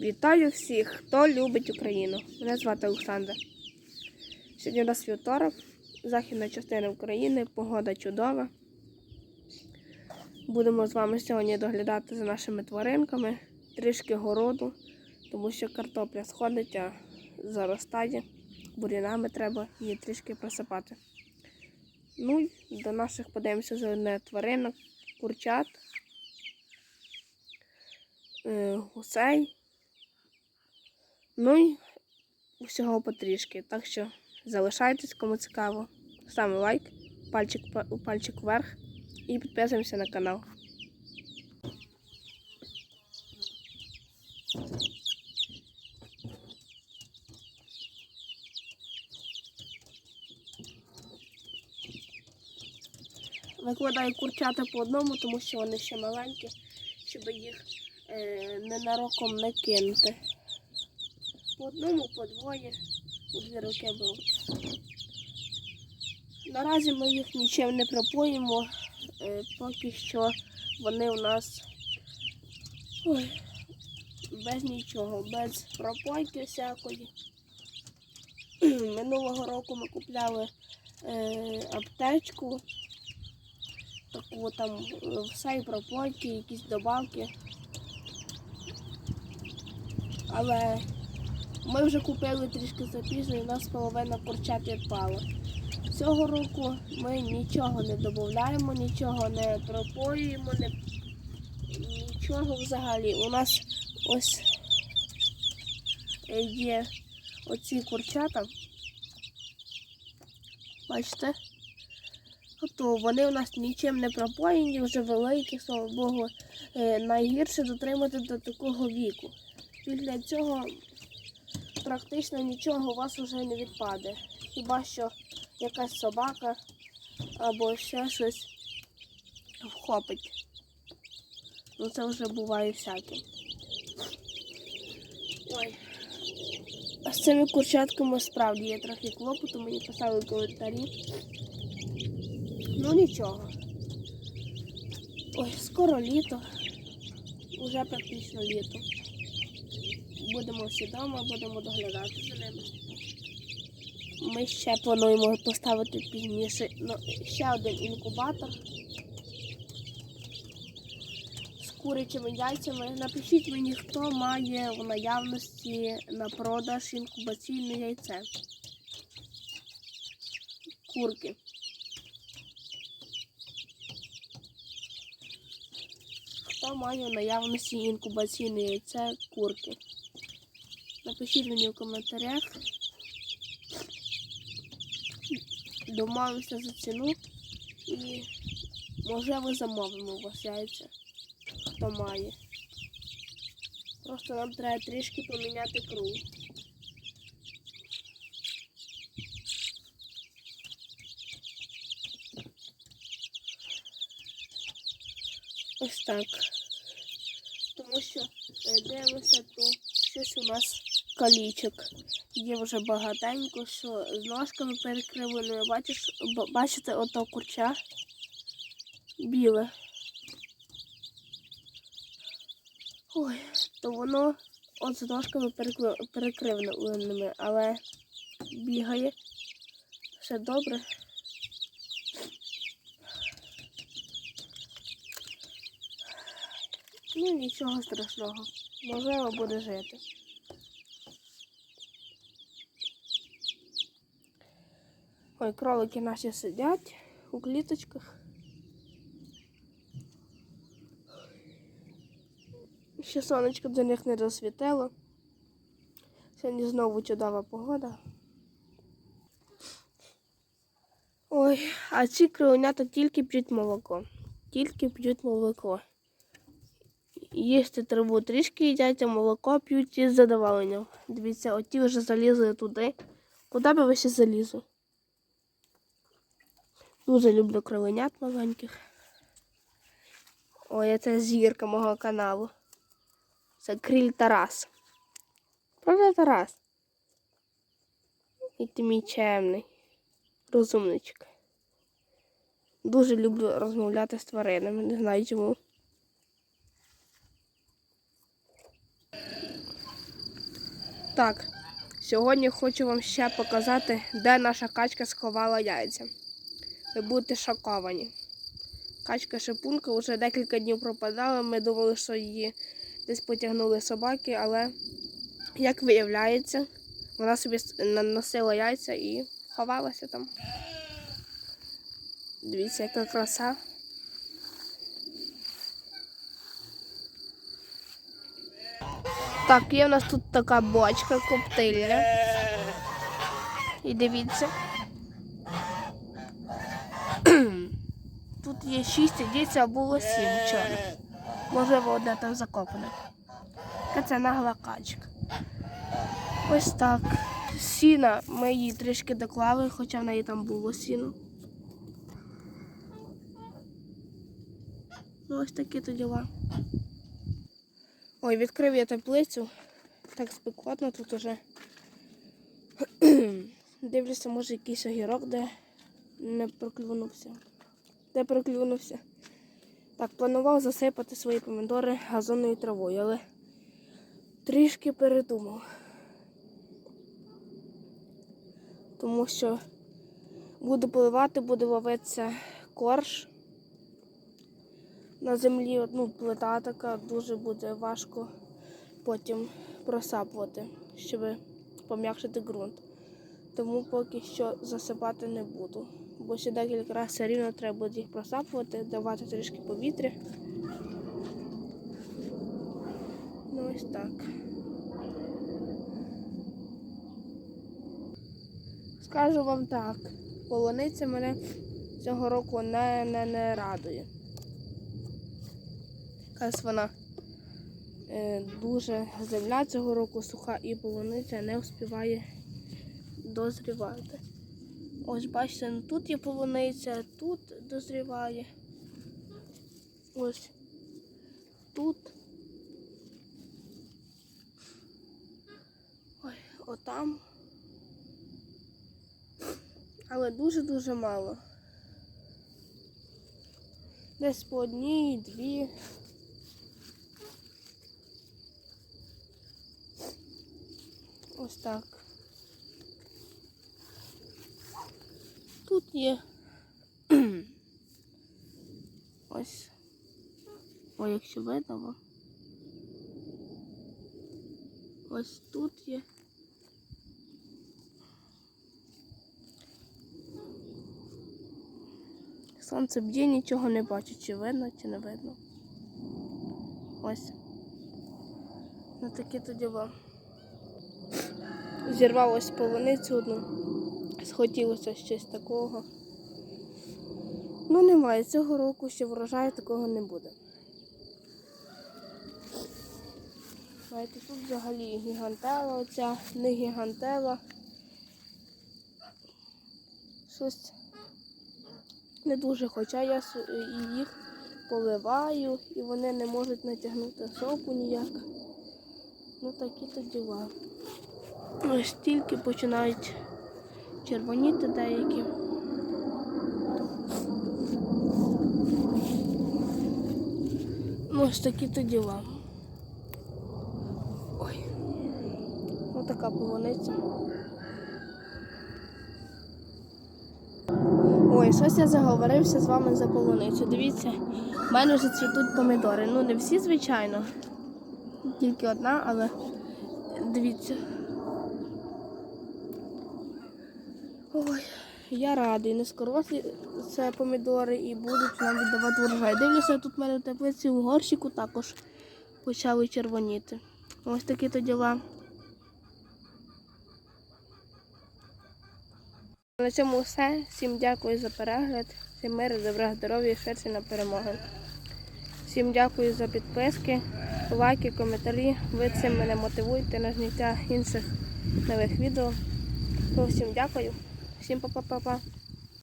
Вітаю всіх, хто любить Україну. Мене звати Олександр. Сьогодні у нас вівторок, західна частина України, погода чудова. Будемо з вами сьогодні доглядати за нашими тваринками, трішки городу, тому що картопля сходить, а заростає. Бурінами треба її трішки присипати. Ну до наших подивимося за одне тваринок, курчат, е, гусей. Ну і усього потрішки. Так що залишайтесь, кому цікаво. Ставимо лайк, пальчик, пальчик вверх і підписуємося на канал. Викладаю курчата по одному, тому що вони ще маленькі, щоб їх е, ненароком не кинути. По одному, по двоє, у дві роки був. Наразі ми їх нічим не пропоїмо, е, поки що вони у нас ой, без нічого, без пропойки всякої. Минулого року ми купляли е, аптечку, таку там е, все і пропойки, якісь добавки. Але ми вже купили трішки запізно і у нас половина курчат відпала. Цього року ми нічого не додаємо, нічого не пропоюємо, не... нічого взагалі. У нас ось е, є оці курчата. Бачите? Ото вони у нас нічим не пропоєні, вже великі, слава Богу. Е, Найгірше дотримати до такого віку. Після цього практично нічого у вас вже не відпаде. Хіба що якась собака або ще щось вхопить. Ну це вже буває всяке. Ой. А з цими курчатками справді є трохи клопоту, мені писали коментарі. Ну нічого. Ой, скоро літо. Уже практично літо будемо всі вдома, будемо доглядати за ними. Ми ще плануємо поставити пізніше ну, ще один інкубатор з курячими яйцями. Напишіть мені, хто має в наявності на продаж інкубаційне яйце. Курки. Хто має в наявності інкубаційне яйце курки? Напишіть мені в коментарях. Домовимося за ціну і можливо замовимо у вас яйця, хто має. Просто нам треба трішки поміняти круг. Ось так. Тому що е, дивимося, то щось у нас калічок. Є вже багатенько, що з ножками перекривленими. Бачиш, бачите, ото курча біле. Ой, то воно от з ножками перекривленими, але бігає. Все добре. Ну нічого страшного. Можливо буде жити. Ой, кролики наші сидять у кліточках. Ще сонечко до них не розсвітило. Сьогодні знову чудова погода. Ой, а ці кроленята тільки п'ють молоко. Тільки п'ють молоко. Їсти траву трішки їдять, а молоко п'ють із задоволенням. Дивіться, оті вже залізли туди. Куди би ви ще залізли? Дуже люблю кроленят маленьких. Ой, це зірка мого каналу. Це кріль Тарас. Правда, Тарас? І ти мій чемний. Розумничок. Дуже люблю розмовляти з тваринами, не знаю чому. Так, сьогодні хочу вам ще показати, де наша качка сховала яйця. Ви будете шоковані. Качка шипунка вже декілька днів пропадала. Ми думали, що її десь потягнули собаки, але, як виявляється, вона собі наносила яйця і ховалася там. Дивіться, яка краса. Так, є в нас тут така бочка коптильня. І дивіться. Тут є шість яєць, а було сім вчора. Можливо, одне там закопане. Яка це нагла качка. Ось так. Сіна ми її трішки доклали, хоча в неї там було сіно. Ну, ось такі то діла. Ой, відкрив я теплицю. Так спекотно тут уже. Дивлюся, може якийсь огірок, де не проклюнувся. Де проклюнувся. Так, планував засипати свої помідори газонною травою, але трішки передумав. Тому що буду поливати, буде ловитися корж на землі ну, плита така, дуже буде важко потім просапувати, щоб пом'якшити ґрунт. Тому поки що засипати не буду. Бо ще декілька разів все рівно треба буде їх просапувати, давати трішки повітря. Ну ось так. Скажу вам так, полуниця мене цього року не, не, не радує. Якась вона е, дуже земля цього року суха і полуниця не вспіває дозрівати. Ось бачите, ну, тут є полуниця, тут дозріває. Ось тут. Ой, отам. Але дуже-дуже мало. Десь по одній, дві. Ось так. Тут є. Ось. Ой, якщо видно. Ось тут є. Сонце б'є, нічого не бачу, чи видно, чи не видно. Ось. Ну такі то діла. Зірвав ось полуницю одну. Схотілося щось такого. Ну немає. Цього року ще врожаю такого не буде. Знаєте, тут взагалі гігантела оця, не гігантела. Щось не дуже, хоча я їх поливаю і вони не можуть натягнути соку ніяк. Ну такі то діла. Ось тільки починають червоніти деякі. Ну, ось такі то діла. Ой. Ось така полуниця. Ой, щось я заговорився з вами за полуницю. Дивіться, в мене вже цвітуть помідори. Ну, не всі, звичайно. Тільки одна, але дивіться. Ой, я радий. Нескорослі це помідори і будуть нам віддавати врожай. Дивлюся, тут в мене в теплиці у горщику також почали червоніти. Ось такі то діла. На цьому все. Всім дякую за перегляд. Всім миру, добра, здоров'я і швидше на перемогу. Всім дякую за підписки, лайки, коментарі. Ви цим мене мотивуєте на зняття інших нових відео. Всім дякую. Всім па-па-па-па.